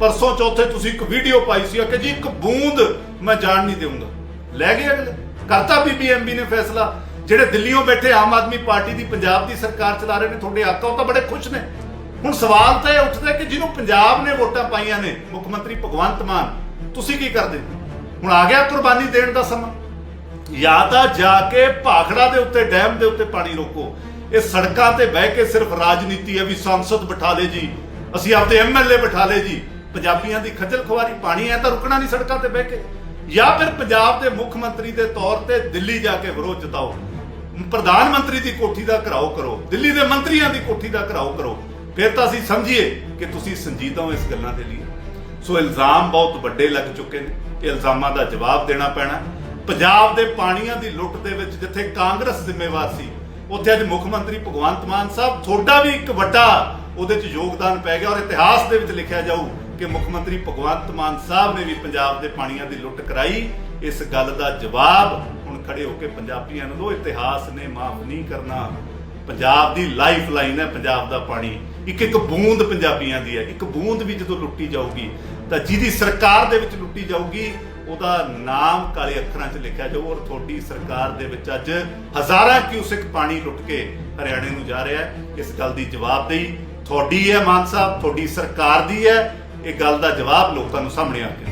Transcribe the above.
ਪਰਸੋਂ ਚੌਥੇ ਤੁਸੀਂ ਇੱਕ ਵੀਡੀਓ ਪਾਈ ਸੀ ਕਿ ਜੀ ਇੱਕ ਬੂੰਦ ਮੈਂ ਜਾਣ ਨਹੀਂ ਦੇਵਾਂਗਾ ਲੈ ਗਏ ਅਗਲੇ। ਕਰਤਾ ਬੀਬੀਐਮਬੀ ਨੇ ਫੈਸਲਾ। ਜਿਹੜੇ ਦਿੱਲੀੋਂ ਬੈਠੇ ਆਮ ਆਦਮੀ ਪਾਰਟੀ ਦੀ, ਪੰਜਾਬ ਦੀ ਸਰਕਾਰ ਚਲਾ ਰਹੇ ਨੇ, ਤੁਹਾਡੇ ਆਕਾ ਉਹ ਤਾਂ ਬੜੇ ਖੁਸ਼ ਨੇ। ਹੁਣ ਸਵਾਲ ਤਾਂ ਇਹ ਉੱਠਦਾ ਕਿ ਜਿਹਨੂੰ ਪੰਜਾਬ ਨੇ ਵੋਟਾਂ ਪਾਈਆਂ ਨੇ, ਮੁੱਖ ਮੰਤਰੀ ਭਗਵੰਤ ਮਾਨ, ਤੁਸੀਂ ਕੀ ਕਰਦੇ? ਹੁਣ ਆ ਗਿਆ ਕੁਰਬਾਨੀ ਦੇਣ ਦਾ ਸਮਾਂ। ਜਾਂ ਤਾਂ ਜਾ ਕੇ ਭਾਖੜਾ ਦੇ ਉੱਤੇ, ਡੈਮ ਦੇ ਉੱਤੇ ਪਾਣੀ ਰੋਕੋ। ਇਹ ਸੜਕਾਂ ਤੇ ਬਹਿ ਕੇ ਸਿਰਫ ਰਾਜਨੀਤੀ ਹੈ ਵੀ ਸੰਸਦ ਬਿਠਾ ਲੇ ਜੀ। ਅਸੀਂ ਆਪਦੇ ਐਮਐਲਏ ਬਿਠਾ ਲੇ ਜੀ। ਪੰਜਾਬੀਆਂ ਦੀ ਖੱਜਲ ਖੁਆਰੀ ਪਾਣੀ ਹੈ ਤਾਂ ਰੁਕਣਾ ਨਹੀਂ ਸੜਕਾਂ ਤੇ ਬਹਿ ਕੇ। ਜਾਂ ਫਿਰ ਪੰਜਾਬ ਦੇ ਮੁੱਖ ਮੰਤਰੀ ਦੇ ਤੌਰ ਤੇ ਦਿੱਲੀ ਜਾ ਕੇ ਵਿਰੋਧ ਜਤਾਓ। ਪ੍ਰਧਾਨ ਮੰਤਰੀ ਦੀ ਕੋਠੀ ਦਾ ਘਰਾਓ ਕਰੋ, ਦਿੱਲੀ ਦੇ ਮੰਤਰੀਆਂ ਦੀ ਕੋਠੀ ਦਾ ਘਰਾਓ ਕਰੋ। ਫਿਰ ਤਾਂ ਅਸੀਂ ਸਮਝੀਏ ਕਿ ਤੁਸੀਂ ਸੰਜੀਦਾ ਹੋ ਇਸ ਗੱਲਾਂ ਦੇ ਲਈ। ਸੋ ਇਲਜ਼ਾਮ ਬਹੁਤ ਵੱਡੇ ਲੱਗ ਚੁੱਕੇ ਨੇ। ਇਹ ਇਲਜ਼ਾਮਾਂ ਦਾ ਜਵਾਬ ਦੇਣਾ ਪੈਣਾ। ਪੰਜਾਬ ਦੇ ਪਾਣੀਆਂ ਦੀ ਲੁੱਟ ਦੇ ਵਿੱਚ ਜਿੱਥੇ ਕਾਂਗਰਸ ਜ਼ਿੰਮੇਵਾਰ ਸੀ, ਉੱਥੇ ਅੱਜ ਮੁੱਖ ਮੰਤਰੀ ਭਗਵੰਤ ਮਾਨ ਸਾਹਿਬ, ਤੁਹਾਡਾ ਵੀ ਇੱਕ ਵੱਡਾ ਉਹਦੇ 'ਚ ਯੋਗਦਾਨ ਪੈ ਗਿਆ ਔਰ ਇਤਿਹਾਸ ਦੇ ਵਿੱਚ ਲਿਖਿਆ ਜਾਊ। ਕਿ ਮੁੱਖ ਮੰਤਰੀ ਭਗਵੰਤ ਮਾਨ ਸਾਹਿਬ ਨੇ ਵੀ ਪੰਜਾਬ ਦੇ ਪਾਣੀਆਂ ਦੀ ਲੁੱਟ ਕਰਾਈ। ਇਸ ਗੱਲ ਦਾ ਜਵਾਬ ਹੁਣ ਖੜੇ ਹੋ ਕੇ ਪੰਜਾਬੀਆਂ ਨੂੰ ਦਿਓ ਇਤਿਹਾਸ ਨੇ ਮਾਫ ਨਹੀਂ ਕਰਨਾ। ਪੰਜਾਬ ਦੀ ਲਾਈਫ ਲਾਈਨ ਹੈ, ਪੰਜਾਬ ਦਾ ਪਾਣੀ। ਇੱਕ ਇੱਕ ਬੂੰਦ ਪੰਜਾਬੀਆਂ ਦੀ ਹੈ। ਇੱਕ ਬੂੰਦ ਵੀ ਜਦੋਂ ਲੁੱਟੀ ਜਾਊਗੀ, ਤਾਂ ਜਿਹਦੀ ਸਰਕਾਰ ਦੇ ਵਿੱਚ ਲੁੱਟੀ ਜਾਊਗੀ, ਉਹਦਾ ਨਾਮ ਕਾਲੇ ਅੱਖਰਾਂ 'ਚ ਲਿਖਿਆ ਜਾਊ ਔਰ ਤੁਹਾਡੀ ਸਰਕਾਰ ਦੇ ਵਿੱਚ ਅੱਜ ਹਜ਼ਾਰਾਂ ਕਿਊਸਿਕ ਪਾਣੀ ਲੁੱਟ ਕੇ ਹਰਿਆਣੇ ਨੂੰ ਜਾ ਰਿਹਾ ਹੈ। ਇਸ ਗੱਲ ਦੀ ਜਵਾਬਦੇਹੀ ਤੁਹਾਡੀ ਹੈ ਮਾਨ ਸਾਹਿਬ, ਤੁਹਾਡੀ ਸਰਕਾਰ ਦੀ ਹੈ। ਇਹ ਗੱਲ ਦਾ ਜਵਾਬ ਲੋਕਾਂ ਨੂੰ ਸਾਹਮਣੇ ਆ ਕੇ